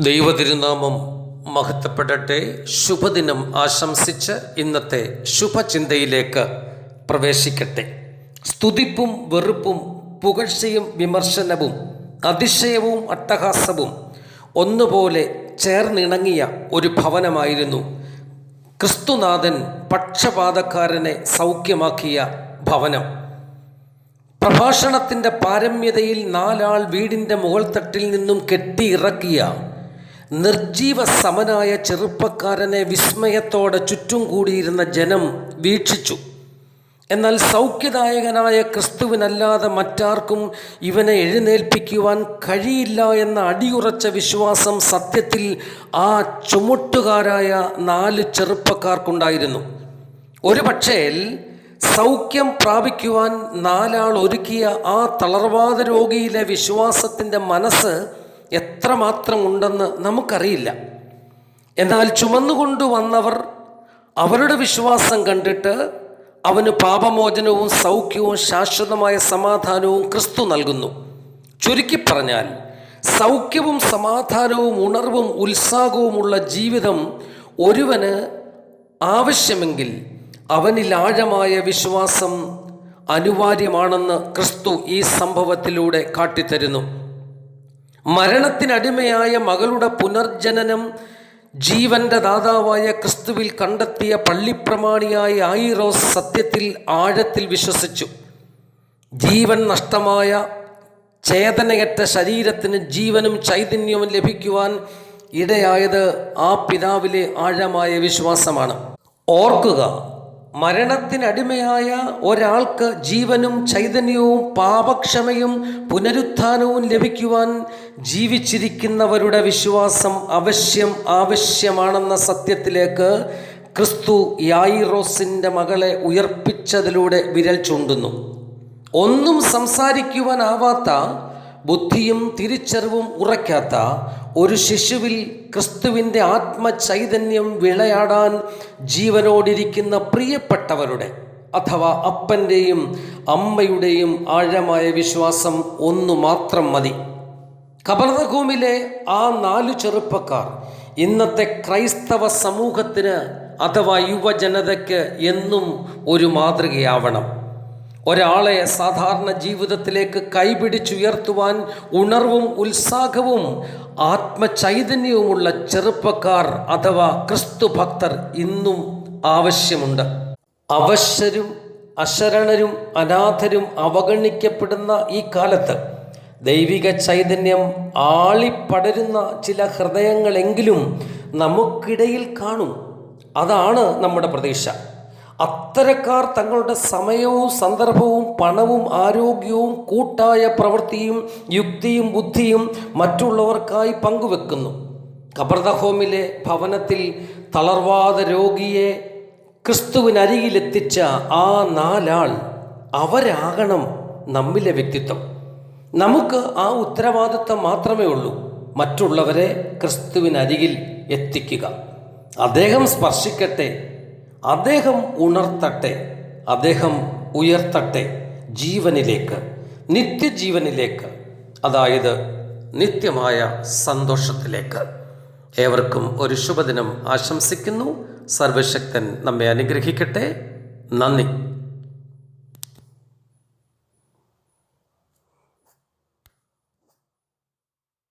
ദൈവതിരുനാമം മഹത്വപ്പെടട്ടെ. ശുഭദിനം ആശംസിച്ച് ഇന്നത്തെ ശുഭചിന്തയിലേക്ക് പ്രവേശിക്കട്ടെ. സ്തുതിപ്പും വെറുപ്പും പുകഴ്ചയും വിമർശനവും അതിശയവും അട്ടഹാസവും ഒന്നുപോലെ ചേർന്നിണങ്ങിയ ഒരു ഭവനമായിരുന്നു ക്രിസ്തുനാഥൻ പക്ഷപാതക്കാരനെ സൗഖ്യമാക്കിയ ഭവനം. പ്രഭാഷണത്തിന്റെ പാരമ്യതയിൽ നാലാൾ വീടിന്റെ മുകൾത്തട്ടിൽ നിന്നും കെട്ടിയിറക്കിയ നിർജീവ സമനായ ചെറുപ്പക്കാരനെ വിസ്മയത്തോടെ ചുറ്റും കൂടിയിരുന്ന ജനം വീക്ഷിച്ചു. എന്നാൽ സൗഖ്യദായകനായ ക്രിസ്തുവിനല്ലാതെ മറ്റാർക്കും ഇവനെ എഴുന്നേൽപ്പിക്കുവാൻ കഴിയില്ല എന്ന അടിയുറച്ച വിശ്വാസം സത്യത്തിൽ ആ ചുമട്ടുകാരായ നാല് ചെറുപ്പക്കാർക്കുണ്ടായിരുന്നു. ഒരു പക്ഷേ സൗഖ്യം പ്രാപിക്കുവാൻ നാലാൾ ഒരുക്കിയ ആ തളർവാദ രോഗിയിലെ വിശ്വാസത്തിന്റെ മനസ്സ് എത്രമാത്രം ഉണ്ടെന്ന് നമുക്കറിയില്ല. എന്നാൽ ചുമന്നുകൊണ്ട് വന്നവർ അവരുടെ വിശ്വാസം കണ്ടിട്ട് അവന് പാപമോചനവും സൗഖ്യവും ശാശ്വതമായ സമാധാനവും ക്രിസ്തു നൽകുന്നു. ചുരുക്കി പറഞ്ഞാൽ സൗഖ്യവും സമാധാനവും ഉണർവും ഉത്സാഹവുമുള്ള ജീവിതം ഒരുവന് ആവശ്യമെങ്കിൽ അവനിൽ ആഴമായ വിശ്വാസം അനിവാര്യമാണെന്ന് ക്രിസ്തു ഈ സംഭവത്തിലൂടെ കാട്ടിത്തരുന്നു. മരണത്തിനടിമയായ മകളുടെ പുനർജനനം ജീവന്റെ ദാതാവായ ക്രിസ്തുവിൽ കണ്ടെത്തിയ പള്ളിപ്രമാണിയായ ആയിറോസ് സത്യത്തിൽ ആഴത്തിൽ വിശ്വസിച്ചു. ജീവൻ നഷ്ടമായ ചേതനയറ്റ ശരീരത്തിന് ജീവനും ചൈതന്യവും ലഭിക്കുവാൻ ഇടയായത് ആ പിതാവിലെ ആഴമായ വിശ്വാസമാണ്. ഓർക്കുക മരണത്തിനടിമയായ ഒരാൾക്ക് ജീവനും ചൈതന്യവും പാപക്ഷമയും പുനരുത്ഥാനവും ലഭിക്കുവാൻ ജീവിച്ചിരിക്കുന്നവരുടെ വിശ്വാസം അവശ്യം ആവശ്യമാണെന്ന സത്യത്തിലേക്ക് ക്രിസ്തു യായിറോസിന്റെ മകളെ ഉയർപ്പിച്ചതിലൂടെ വിരൽ ചൂണ്ടുന്നു. ഒന്നും സംസാരിക്കുവാനാവാത്ത ബുദ്ധിയും തിരിച്ചറിവും ഉറയ്ക്കാത്ത ഒരു ശിശുവിൽ ക്രിസ്തുവിന്റെ ആത്മചൈതന്യം വിളയാടാൻ ജീവനോടിരിക്കുന്ന പ്രിയപ്പെട്ടവരുടെ അഥവാ അപ്പന്റെയും അമ്മയുടെയും ആഴമായ വിശ്വാസം ഒന്നു മാത്രം മതി. കബർദഭൂമിലെ ആ നാലു ചെറുപ്പക്കാർ ഇന്നത്തെ ക്രൈസ്തവ സമൂഹത്തിന് അഥവാ യുവജനതയ്ക്ക് എന്നും ഒരു മാതൃകയാവണം. ഒരാളെ സാധാരണ ജീവിതത്തിലേക്ക് കൈപിടിച്ചുയർത്തുവാൻ ഉണർവും ഉത്സാഹവും ആത്മചൈതന്യവുമുള്ള ചെറുപ്പക്കാർ അഥവാ ക്രിസ്തു ഭക്തർ ഇന്നും ആവശ്യമുണ്ട്. അവശരും അശരണരും അനാഥരും അവഗണിക്കപ്പെടുന്ന ഈ കാലത്ത് ദൈവിക ചൈതന്യം ആളിപ്പടരുന്ന ചില ഹൃദയങ്ങളെങ്കിലും നമുക്കിടയിൽ കാണും. അതാണ് നമ്മുടെ പ്രതീക്ഷ. അത്തരക്കാർ തങ്ങളുടെ സമയവും സന്ദർഭവും പണവും ആരോഗ്യവും കൂട്ടായ പ്രവൃത്തിയും യുക്തിയും ബുദ്ധിയും മറ്റുള്ളവർക്കായി പങ്കുവെക്കുന്നു. കബർദഹോമിലെ ഭവനത്തിൽ തളർവാദ രോഗിയെ ക്രിസ്തുവിനരികിലെത്തിച്ച ആ നാലാൾ അവരാകണം നമ്മിലെ വ്യക്തിത്വം. നമുക്ക് ആ ഉത്തരവാദിത്വം മാത്രമേ ഉള്ളൂ. മറ്റുള്ളവരെ ക്രിസ്തുവിനരികിൽ എത്തിക്കുക. അദ്ദേഹം സ്പർശിക്കട്ടെ. അദ്ദേഹം ഉണർത്തട്ടെ അദ്ദേഹം ഉയർത്തട്ടെ ജീവനിലേക്ക് നിത്യജീവനിലേക്ക് അതായത് നിത്യമായ സന്തോഷത്തിലേക്ക്. ഏവർക്കും ഒരു ശുഭദിനം ആശംസിക്കുന്നു. സർവശക്തൻ നമ്മെ അനുഗ്രഹിക്കട്ടെ. നന്ദി.